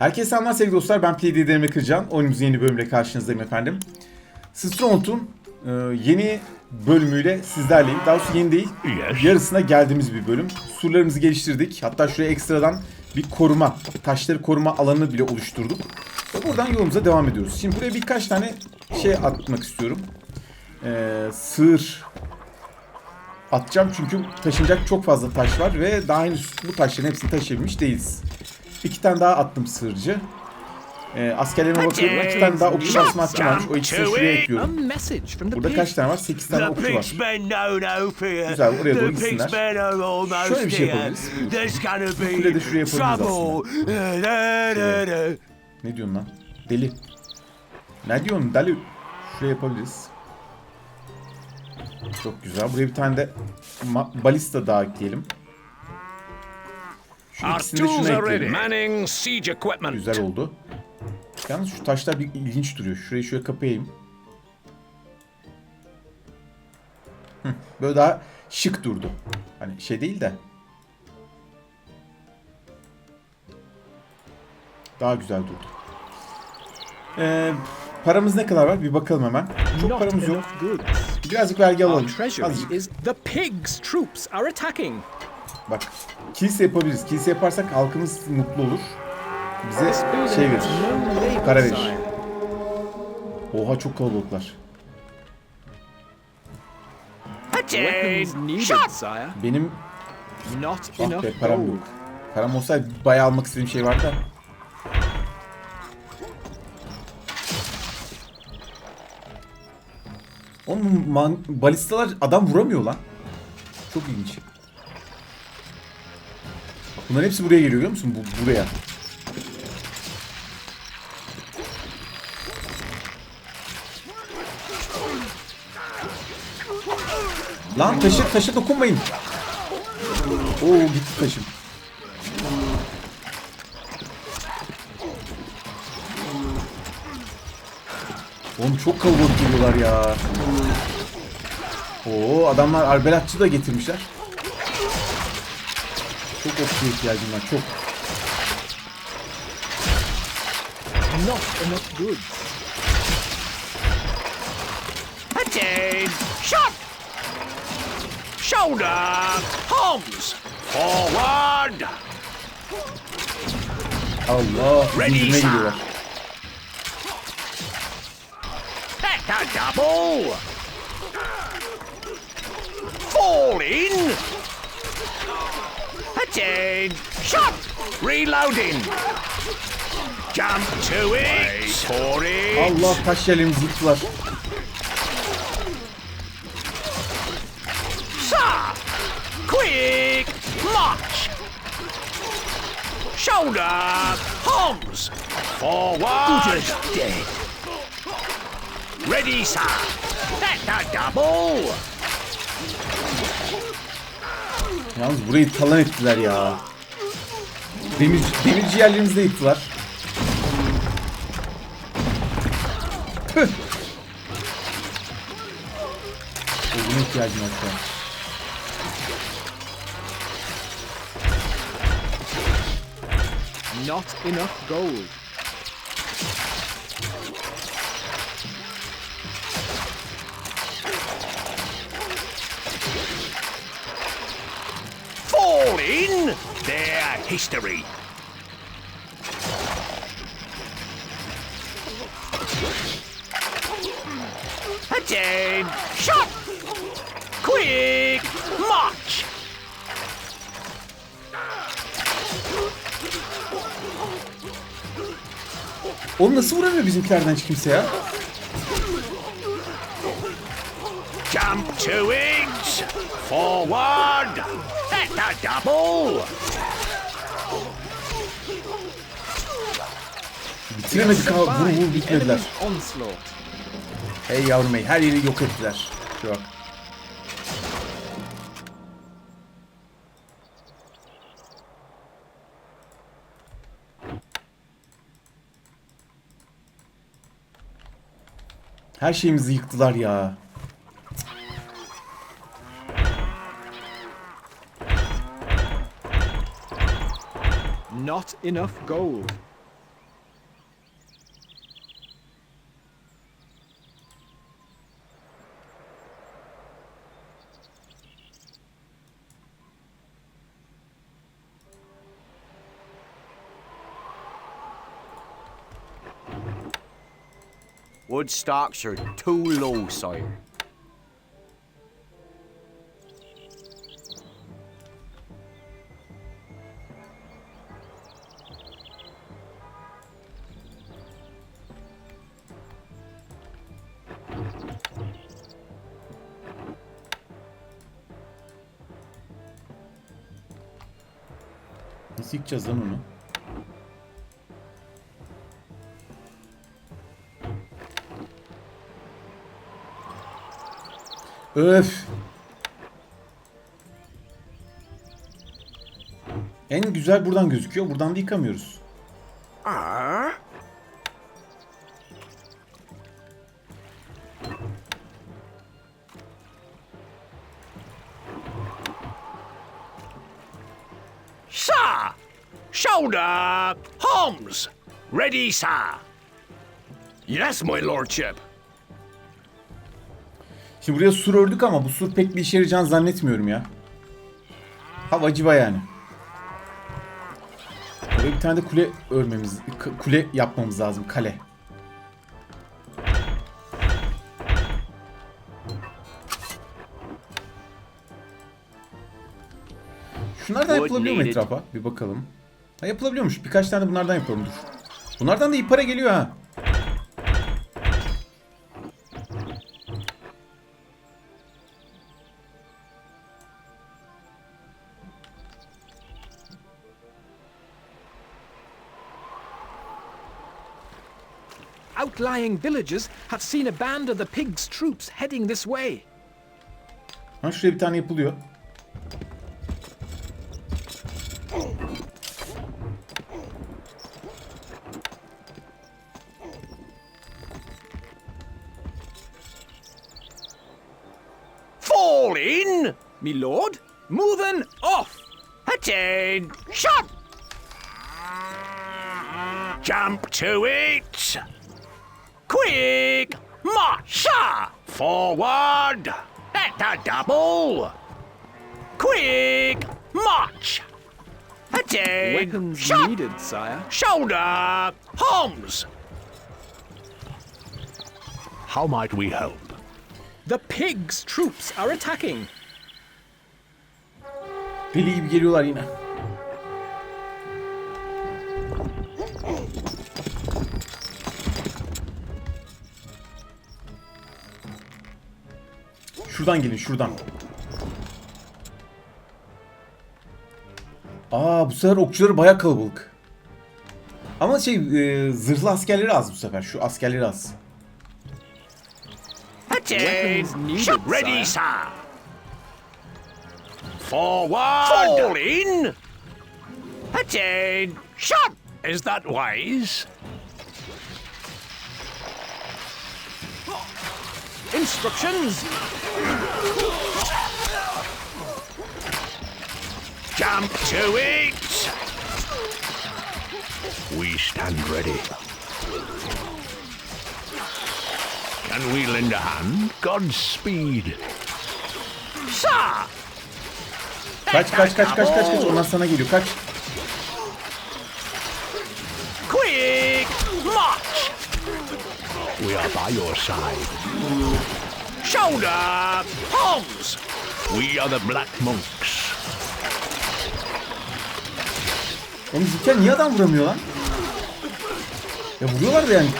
Herkese selamlar sevgili dostlar. Ben Play Deneme Kırcan. Oyunumuzun yeni bölümüyle karşınızdayım efendim. Stronghold'un e, yeni bölümüyle sizlerleyim. Daha doğrusu yeni değil, Yes. yarısına geldiğimiz bir bölüm. Surlarımızı geliştirdik. Hatta şuraya ekstradan bir koruma, taşları koruma alanı bile oluşturduk. Ve buradan yolumuza devam ediyoruz. Şimdi buraya birkaç tane şey atmak istiyorum. E, sığır atacağım çünkü taşınacak çok fazla taş var ve daha henüz bu taşların hepsini taşıyabilmiş değiliz. İki tane daha attım sığırcı. Ee, askerlerime bakıyorum. İki tane daha okçu basma attım varmış. O ikisini şuraya ekliyorum. Burada kaç tane var? Sekiz tane okçu var. Güzel, oraya doğru gitsinler. Şöyle bir şey yapabiliriz. Bu kuleyi de şuraya yapabiliriz trouble. Da, da, da. Ne diyorsun lan? Deli. Ne diyorsun deli? Şuraya yapabiliriz. Çok güzel. Buraya bir tane de balista daha ekleyelim. Our ikisini de tools şuna are ready. ekleyelim. Manning siege equipment. Güzel oldu. Yalnız şu taşlar bir ilginç duruyor. Şurayı şöyle kapayayım. Hı, böyle daha şık durdu. Hani şey değil de. Daha güzel durdu. Ee, paramız ne kadar var? Bir bakalım hemen. Çok Not paramız yok. enough goods. Birazcık vergi Our alalım. treasury Azıcık. is the pigs' troops are attacking. Bak. Kilise yapabiliriz. Kilise yaparsak halkımız mutlu olur. Bize şey verir. Para verir. Oha çok kalabalıklar. Benim ah be param yok. Param olsaydı bayağı almak istediğim şey vardı da. Oğlum man- balistalar adam vuramıyor lan. Çok ilginç. Bunların hepsi buraya geliyor biliyor musun? Bu, buraya. Lan taşı taşı dokunmayın. Oo gitti taşım. Oğlum çok kalabalık geliyorlar ya. Oo adamlar arbelatçı da getirmişler. Çok okçuya ihtiyacım var çok. Not enough goods. Attain. Shot. Shoulder. Arms. Forward. Allah Ready, zincirine sir. geliyorlar. That's a double. Fall in. Attain. Shot. Reloading. Jump to it. For it. Allah taş yerlerimizi yıktılar. Sir. Quick. March. Shoulder. Arms. Forward. dead. Ready, sir. That's a double. Yalnız burayı talan ettiler ya. Demir, demirci yerlerimizi de yıktılar. Püh. Oduna ihtiyacım şu an. Not enough gold. History. Attain. Shot. Quick. March. Oğlum nasıl vuramıyor bizimkilerden hiç kimse ya? Jump to it. Forward. That's a double. Bitiremedik ha. Vur vur bitmediler. Hey yavrum hey her yeri yok ettiler. Şu bak. Her şeyimizi yıktılar ya. Not enough gold. Wood stocks are too low, sire. Nasıl yıkacağız lan onu? Öf. En güzel buradan gözüküyor. Buradan da yıkamıyoruz. Sir! Shoulder! Holmes! Ready, sir! Yes, my lordship. Şimdi buraya sur ördük ama bu sur pek bir işe yarayacağını zannetmiyorum ya. Hava civa yani. Buraya bir tane de kule örmemiz, kule yapmamız lazım. Kale. Şunlardan yapılabiliyor mu etrafa? Bir bakalım. Ha yapılabiliyormuş. Birkaç tane bunlardan yapalım dur. Bunlardan da iyi para geliyor ha. Outlying villages have seen a band of the pigs' troops heading this way. Ha şuraya bir tane yapılıyor. Fall in! Me lord, moving off. Attain! Shot! Jump to it! Quick! March! Forward! At the double! Quick! March! Attain! Weapons Shot! needed, sire. Shoulder! Holmes! How might we help? The pigs' troops are attacking. Deli gibi geliyorlar yine. Şuradan gelin şuradan. Aa bu sefer okçuları baya kalabalık. Ama şey e, zırhlı askerleri az bu sefer. Şu askerleri az. Shot! Ready, sir! Forward! Fall in! Attain! Shot! Is that wise? Instructions. Jump to it! We stand ready. Can we lend a hand? Godspeed. Sir! Kaç kaç kaç kaç kaç kaç. Onlar sana geliyor. Kaç. Are by your side. Shoulder! Palms! We are the Black Monks. Oğlum Zülker niye adam vuramıyor lan? Ya vuruyorlar da yani.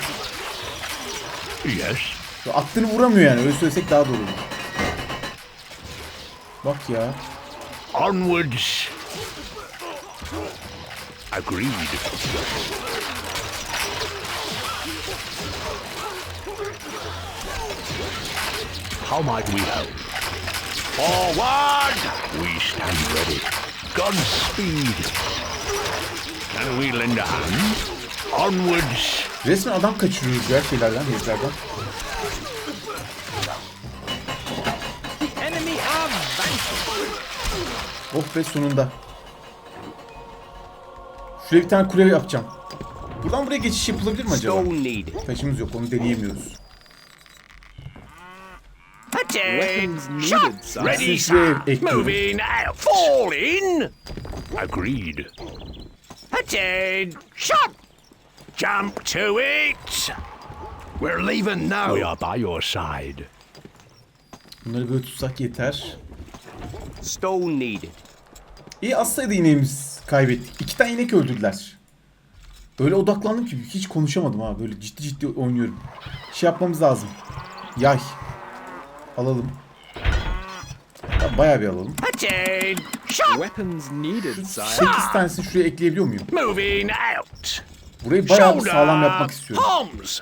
Yes. Ya attığını vuramıyor yani. Öyle söylesek daha doğru olur. Bak ya. Onwards. Agreed. How might we help? Forward! We stand ready. Godspeed. Can we lend a hand? Onwards. Resmen adam kaçırıyoruz diğer şeylerden, heriflerden. The enemy are vanquished. Oh be sonunda. Şuraya bir tane kule yapacağım. Buradan buraya geçiş yapılabilir mi acaba? Taşımız yok onu deneyemiyoruz. Weapons needed, Shot. sir. Ready, sir. Moving out. Fall in. Agreed. Attain. Shot. Jump to it. We're leaving now. We are by your side. Bunları böyle tutsak yeter. Stone needed. İyi az sayıda ineğimiz kaybettik. İki tane inek öldürdüler. Öyle odaklandım ki hiç konuşamadım ha. Böyle ciddi ciddi oynuyorum. Şey yapmamız lazım. Yay. Alalım. Ya Bayağı bir alalım. Weapons needed, sire. 8 tanesini şuraya ekleyebiliyor muyum? Moving out. Burayı bayağı bir sağlam yapmak istiyorum. Palms.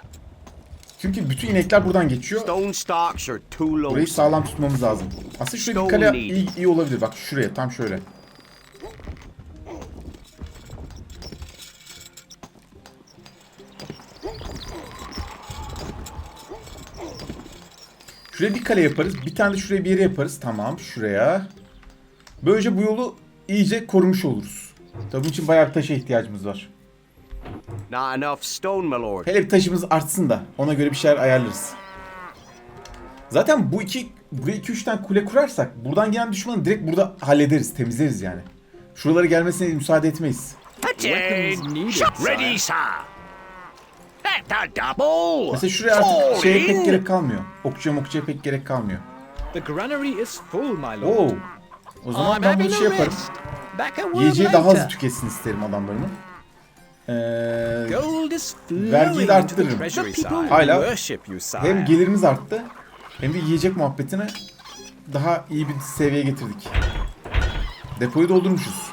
Çünkü bütün inekler buradan geçiyor. Stone stocks are too low. Burayı sağlam tutmamız lazım. Aslında şuraya bir kale iyi, iyi olabilir. Bak şuraya tam şöyle. Şuraya bir kale yaparız. Bir tane de şuraya bir yere yaparız. Tamam şuraya. Böylece bu yolu iyice korumuş oluruz. Tabii bunun için bayağı bir taşa ihtiyacımız var. Not enough stone, my lord. Hele bir taşımız artsın da ona göre bir şeyler ayarlarız. Zaten bu iki, buraya iki üç tane kule kurarsak buradan gelen düşmanı direkt burada hallederiz, temizleriz yani. Şuralara gelmesine müsaade etmeyiz. Ready, sir. At the double. Mesela şuraya artık şeye pek gerek kalmıyor. Okçuya mokçuya pek gerek kalmıyor. The granary is full, my lord. Oo. O zaman I'm ben bunu şey yaparım. Yiyeceği daha hızlı tüketsin isterim adamlarımın. Ee, Gold is Vergiyi flowing de arttırırım. Hala worship you, sire. hem gelirimiz arttı hem de yiyecek muhabbetini daha iyi bir seviyeye getirdik. Depoyu doldurmuşuz.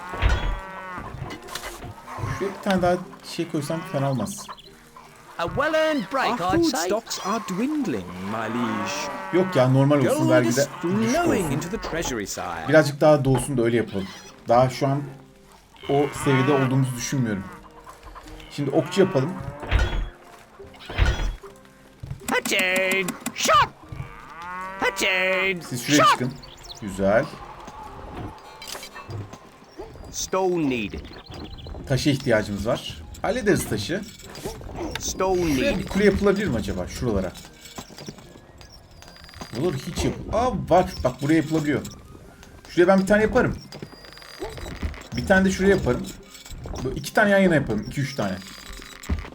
Şuraya bir tane daha şey koysam fena olmaz. A well-earned break, Our I'd food say. stocks are dwindling, my liege. Yok ya normal olsun Gold vergide is düşük flowing olsun. into the treasury, sire. Birazcık daha doğsun da öyle yapalım. Daha şu an o seviyede olduğumuzu düşünmüyorum. Şimdi okçu yapalım. Attain. Shot. Attain. Siz şuraya çıkın. Güzel. Stone needed. Taşa ihtiyacımız var. Hallederiz taşı. Şuraya bir kule yapılabilir mi acaba? Şuralara. Olur hiç yap. Aa var. Bak buraya yapılabiliyor. Şuraya ben bir tane yaparım. Bir tane de şuraya yaparım. Böyle iki tane yan yana yaparım. iki üç tane.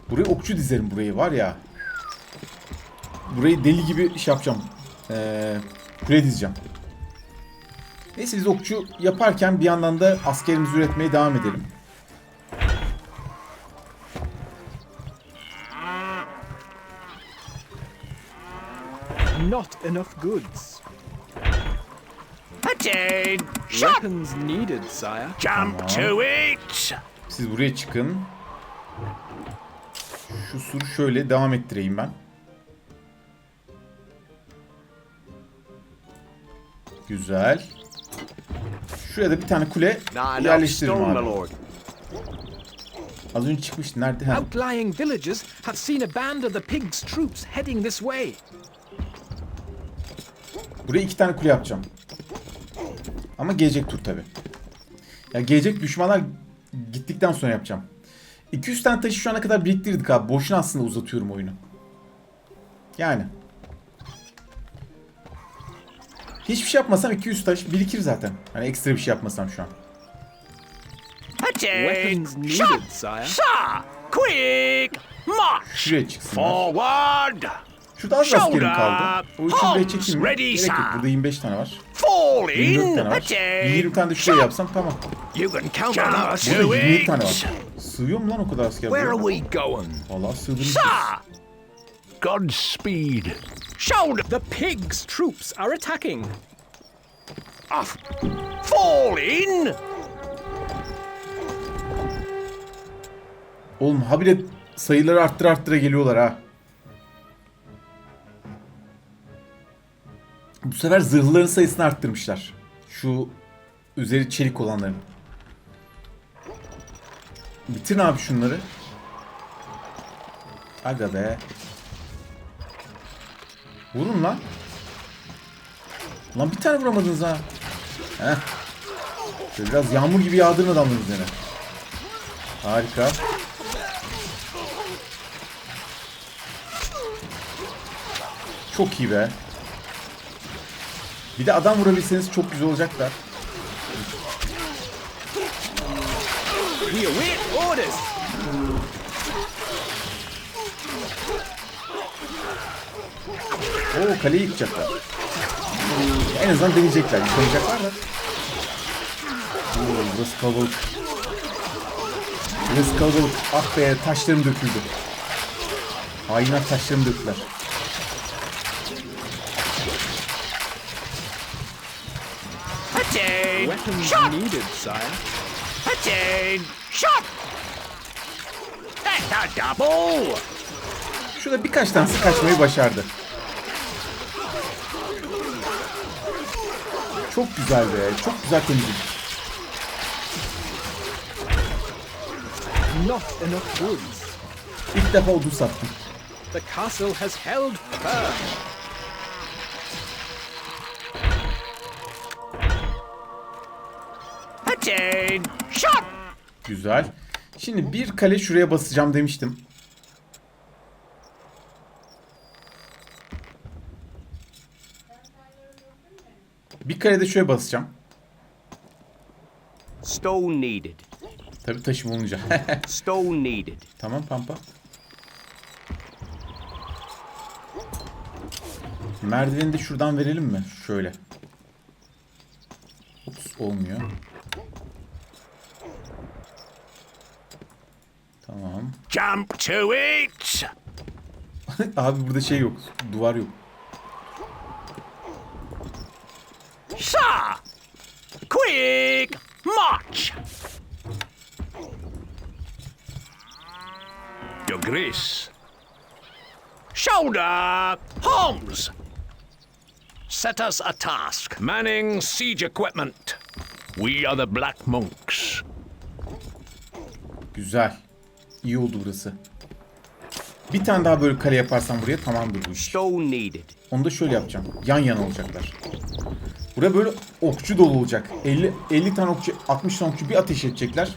Buraya okçu dizerim burayı var ya. Burayı deli gibi şey yapacağım. Ee, kule dizeceğim. Neyse biz okçu yaparken bir yandan da askerimizi üretmeye devam edelim. Not enough goods. Attain. Shot. Weapons needed, sire. Jump to it. Siz buraya çıkın. Şu suru şöyle devam ettireyim ben. Güzel. Şuraya da bir tane kule yerleştiririm abi. Az önce çıkmıştı. Nerede? Ha. Outlying villages have seen a band of the pigs' troops heading this way. Buraya iki tane kule yapacağım. Ama gelecek tur tabi. Ya gelecek düşmanlar gittikten sonra yapacağım. 200 tane taşı şu ana kadar biriktirdik abi. Boşuna aslında uzatıyorum oyunu. Yani. Hiçbir şey yapmasam 200 taş birikir zaten. Hani ekstra bir şey yapmasam şu an. Attain. Weapons needed, Shot. sire. Sir. Quick. March. Şuraya çıksınlar. Forward. Şurada az askerim Shoulder. kaldı. O için Arms çekeyim Gerek yok. sir. Burada 25 tane var. Fall 24 in. tane var. Attain. 20 tane de şuraya yapsam tamam. You can count on us. Burada To 27 tane var. Sığıyor mu lan o kadar asker? Where are we going? Vallahi sığdırmışız. Sir. Godspeed. Shoulder. The pigs' troops are attacking. Off. Fall in. Oğlum habire sayıları arttıra arttıra geliyorlar ha. Bu sefer zırhların sayısını arttırmışlar. Şu üzeri çelik olanların. Bitirin abi şunları. Aga be. Vurun lan. Lan bir tane vuramadınız ha. Heh. Biraz yağmur gibi yağdırın adamların üzerine. Harika. Çok iyi be. Bir de adam vurabilseniz çok güzel olacak da. Oo kaleyi yıkacaklar. En azından deneyecekler. Yıkayacaklar da. Oo, burası kalabalık. Burası kalabalık. Ah be taşlarım döküldü. Hainler taşlarımı döktüler. Attain! Weapons needed, sire. Attain! Shot! That's a double! Şurada birkaç tanesi kaçmayı başardı. Çok güzel be. Çok güzel temizlik. Not enough woods. İlk defa odun sattım. The castle has held firm. Attain! Shot! Güzel. Şimdi bir kale şuraya basacağım demiştim. Bir kale de şuraya basacağım. Stone needed. Tabii taşım olunca. Stone needed. tamam Pampa. Merdiveni de şuradan verelim mi? Şöyle. Ups olmuyor. Jump to it! Abi burada şey yok. Duvar yok. Sir! Quick! March! Your Grace. Shoulder! Arms! Set us a task. Manning siege equipment. We are the Black Monks. Güzel. İyi oldu burası. Bir tane daha böyle kale yaparsam buraya tamamdır bu iş. Onu da şöyle yapacağım. Yan yana olacaklar. Buraya böyle okçu dolu olacak. 50 50 tane okçu, 60 tane okçu bir ateş edecekler.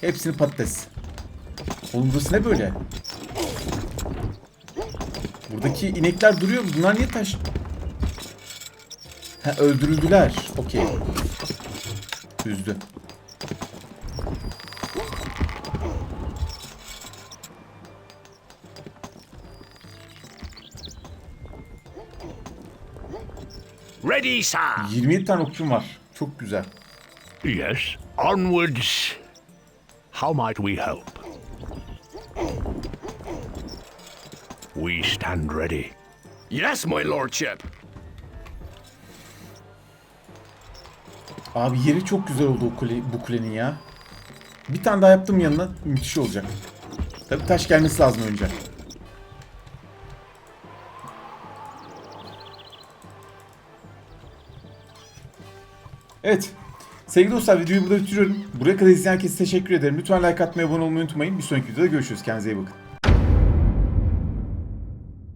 Hepsini patates. Oğlum burası ne böyle? Buradaki inekler duruyor. Bunlar niye taş? Ha öldürüldüler. Okey. Üzdü. Sir! 27 tane okçum var. Çok güzel. Yes. Onwards. How might we help? We stand ready. Yes, my lordship. Abi yeri çok güzel oldu o kule, bu kulenin ya. Bir tane daha yaptım yanına müthiş olacak. Tabii taş gelmesi lazım önce. Evet. Sevgili dostlar videoyu burada bitiriyorum. Buraya kadar izleyen herkese teşekkür ederim. Lütfen like atmayı, abone olmayı unutmayın. Bir sonraki videoda görüşürüz. Kendinize iyi bakın.